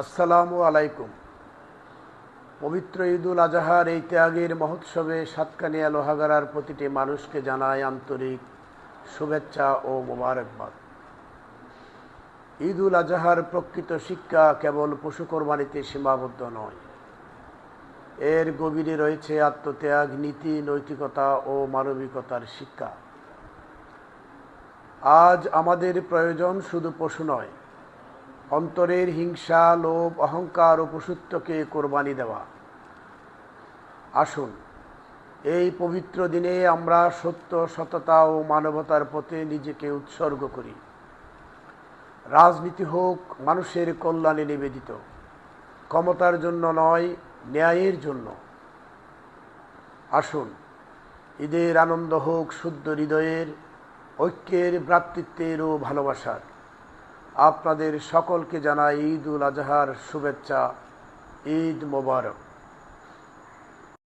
আসসালামু আলাইকুম। পবিত্র ঈদুল আজহার এই ত্যাগের মহোৎসবে সাতকানিয়া লোহাগাড়ার প্রতিটি মানুষকে জানায় আন্তরিক শুভেচ্ছা ও মোবারকবাদ। ঈদুল আজহার প্রকৃত শিক্ষা কেবল পশু কোরবানিতে সীমাবদ্ধ নয়, এর গভীরে রয়েছে আত্মত্যাগ, নীতি, নৈতিকতা ও মানবিকতার শিক্ষা। আজ আমাদের প্রয়োজন শুধু পশু নয় অন্তরের হিংসা, লোভ, অহংকার ও পশুত্বকে কোরবানি দেওয়া। আসুন, এই পবিত্র দিনে আমরা সত্য, সততা ও মানবতার পথে নিজেকে উৎসর্গ করি। রাজনীতি হোক, মানুষের কল্যাণে নিবেদিত। ক্ষমতার জন্য নয়, ন্যায়ের জন্য। আসুন, ঈদের আনন্দ হোক শুদ্ধ হৃদয়ের, ঐক্যের ভ্রাতৃত্বের ও ভালোবাসার। আপনাদের সকলকে জানাই ঈদ উল আজহার শুভেচ্ছা ঈদ মোবারক।